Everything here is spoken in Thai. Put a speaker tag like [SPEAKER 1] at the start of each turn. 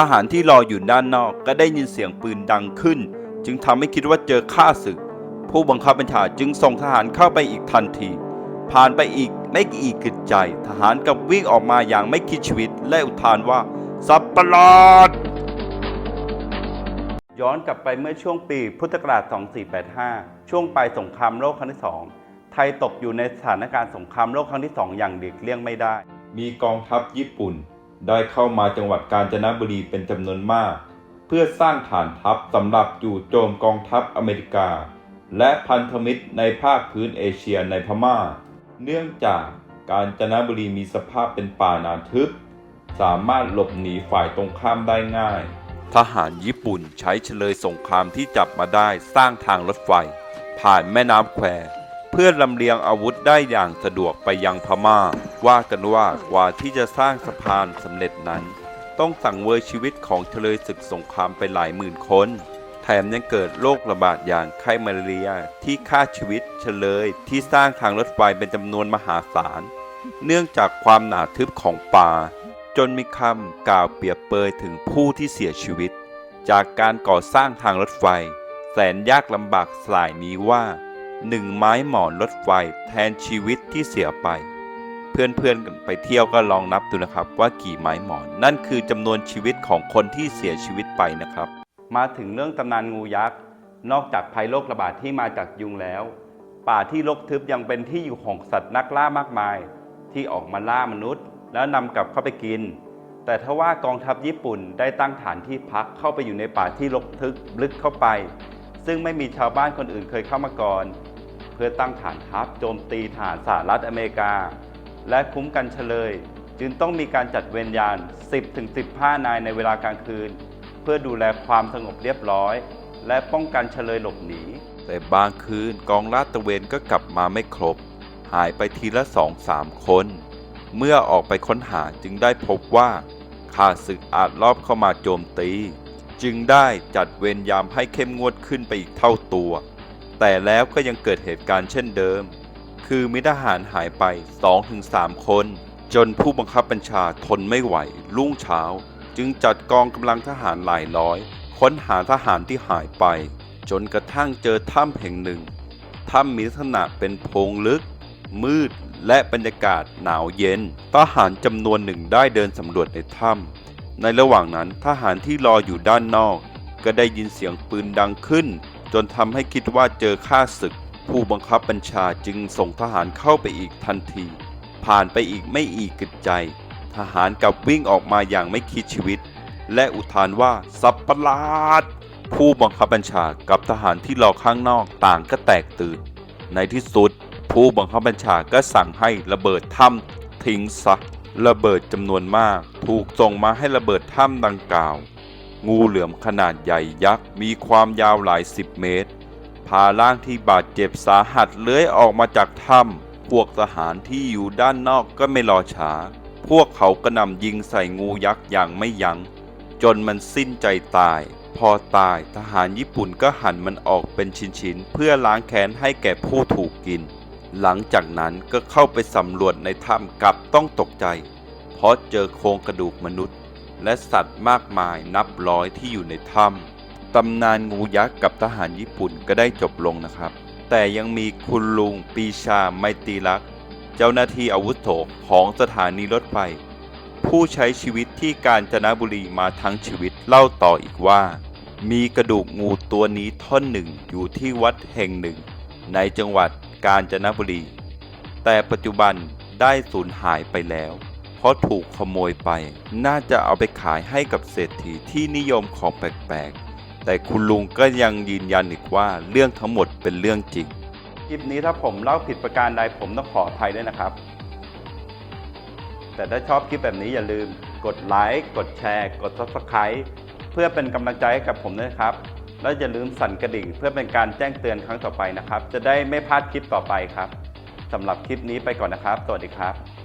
[SPEAKER 1] ทหารที่รออยู่ด้านนอกก็ได้ยินเสียงปืนดังขึ้น จึงทำให้คิดว่าเจอข้าศึก ผู้บังคับบัญชาจึงส่งทหารเข้าไปอีกทันที ผ่านไปอีกไม่กี่กึดใจ ทหารกับวิ่งออกมาอย่างไม่คิดชีวิต และอุทานว่า สับปะหลาดย้อนกลับไปเมื่อช่วงปีพุทธศักราช 2485 ช่วงปลายสงครามโลกครั้งที่2ไทยตกอยู่ในสถานการณ์สงครามโลกครั้งที่2อย่างเด็กเลี่ยงไม่ได้ มีกองทัพญี่ปุ่น ได้เข้ามาจังหวัดกาญจนบุรีเป็นจำนวนมาก เพื่อสร้างฐานทัพสำหรับจู่โจมกองทัพอเมริกา และพันธมิตรในภาคพื้นเอเชียในพม่า เนื่องจากกาญจนบุรีมีสภาพเป็นป่าหนาทึบ สามารถหลบหนีฝ่ายตรงข้ามได้ง่าย ทหารญี่ปุ่นใช้เฉลยสงครามที่จับมาได้สร้างทางรถไฟ ผ่านแม่น้ำแคว เพื่อลำเลียงอาวุธได้อย่างสะดวกไปยังพม่า ว่ากันว่ากว่าที่จะสร้างสะพานสำเร็จนั้น ต้องสั่งเวยชีวิตของเฉลยศึกสงครามไปหลายหมื่นคน แถมยังเกิดโรคระบาดอย่างไข้มาเรียที่ฆ่าชีวิตเฉลยที่สร้างทางรถไฟเป็นจำนวนมหาศาล เนื่องจากความหนาทึบของป่า จนมีคำกล่าวเปรียบเปยถึงผู้ที่เสียชีวิต จากการก่อสร้างทางรถไฟ แสนยากลำบากสายนี้ว่าหนึ่งไม้หมอนรถไฟแทนชีวิตที่เสียไป เพื่อนๆไปเที่ยวก็ลองนับดูนะครับว่ากี่ไม้หมอน นั่นคือจำนวนชีวิตของคนที่เสียชีวิตไปนะครับ มาถึงเรื่องตำนานงูยักษ์นอกจากภัยโรคระบาดที่มาจากยุงแล้ว ป่าที่รกทึบยังเป็นที่อยู่ของสัตว์นักล่ามากมาย ที่ออกมาล่ามนุษย์ แล้วนำกลับเข้าไปกิน แต่ถ้าว่ากองทัพญี่ปุ่นได้ตั้งฐานที่พักเข้าไปอยู่ในป่าที่รกทึบลึกเข้าไป ซึ่งไม่มีชาวบ้านคนอื่นเคยเข้ามาก่อน เพื่อตั้งฐานทัพโจมตีฐานสหรัฐอเมริกา และคุ้มกันเฉลย จึงต้องมีการจัดเวรยาน 10-15 นายในเวลากลางคืน เพื่อดูแลความสงบเรียบร้อย และป้องกันเฉลยหลบหนี แต่บางคืนกองลาดตระเวนก็กลับมาไม่ครบ หายไปทีละสองสามคน เมื่อออกไปค้นหาจึงได้พบว่าข้าศึกอาจลอบเข้ามาโจมตี จึงได้จัดเวรยามให้เข้มงวดขึ้นไปอีกเท่าตัว แต่แล้วก็ยังเกิดเหตุการณ์เช่นเดิม คือมิทหารหายไป 2-3 คน จนผู้บังคับบัญชาทนไม่ไหว รุ่งเช้า จึงจัดกองกำลังทหารหลายร้อย ค้นหาทหารที่หายไป จนกระทั่งเจอถ้ำแห่งหนึ่ง ถ้ำมีลักษณะเป็นโพรงลึก มืดและบรรยากาศหนาวเย็น ทหารจำนวนหนึ่งได้เดินสำรวจในถ้ำในระหว่างนั้นทหารที่รออยู่ด้านนอก ก็ได้ยินเสียงปืนดังขึ้น จนทำให้คิดว่าเจอข้าศึก ผู้บังคับบัญชาจึงส่งทหารเข้าไปอีกทันที ผ่านไปอีกไม่อีกกึดใจ ทหารกลับวิ่งออกมาอย่างไม่คิดชีวิต และอุทานว่าสับประหลาด ผู้บังคับบัญชากับทหารที่รอข้างนอกต่างก็แตกตื่น ในที่สุด ผู้บังคับบัญชาก็สั่งให้ระเบิดถ้ำทิ้งซะระเบิดจำนวนมาก ถูกส่งมาให้ระเบิดถ้ำดังกล่าว งูเหลือมขนาดใหญ่ยักษ์มีความยาวหลายสิบเมตร พาร่างที่บาดเจ็บสาหัสเลื้อยออกมาจากถ้ำพวกทหารที่อยู่ด้านนอกก็ไม่รอช้า พวกเขากระหน่ำยิงใส่งูยักษ์อย่างไม่ยัง้ง จนมันสิ้นใจตาย พอตายทหารญี่ปุ่นก็หั่นมันออกเป็นชิ้นๆ เพื่อล้างแค้นให้แก่ผู้ถูกกิน หลังจากนั้นก็เข้าไปสำรวจในถ้ำกลับต้องตกใจ เพราะเจอโครงกระดูกมนุษย์ และสัตว์มากมายนับร้อยที่อยู่ในถ้ำ ตำนานงูยักษ์กับทหารญี่ปุ่นก็ได้จบลงนะครับ แต่ยังมีคุณลุงปีชาไมตรีรักษ์เจ้าหน้าที่อาวุโสของสถานีรถไฟ ผู้ใช้ชีวิตที่กาญจนบุรีมาทั้งชีวิตเล่าต่ออีกว่า มีกระดูกงูตัวนี้ท่อนหนึ่งอยู่ที่วัดแห่งหนึ่ง ในจังหวัดกาญจนบุรี แต่ปัจจุบันได้สูญหายไปแล้วเพราะถูกขโมยไป น่าจะเอาไปขายให้กับเศรษฐีที่นิยมของแปลก แต่คุณลุงก็ยังยืนยันอีกว่าเรื่องทั้งหมดเป็นเรื่องจริง คลิปนี้ถ้าผมเล่าผิดประการใดผมต้องขออภัยด้วยนะครับ แต่ถ้าชอบคลิปแบบนี้อย่าลืม กดไลค์ กดแชร์ กด Subscribe เพื่อเป็นกำลังใจให้กับผมด้วยนะครับ แล้วอย่าลืมสั่นกระดิ่ง เพื่อเป็นการแจ้งเตือนครั้งต่อไปนะครับ จะได้ไม่พลาดคลิปต่อไปครับสำหรับคลิปนี้ไปก่อนนะครับ สวัสดีครับ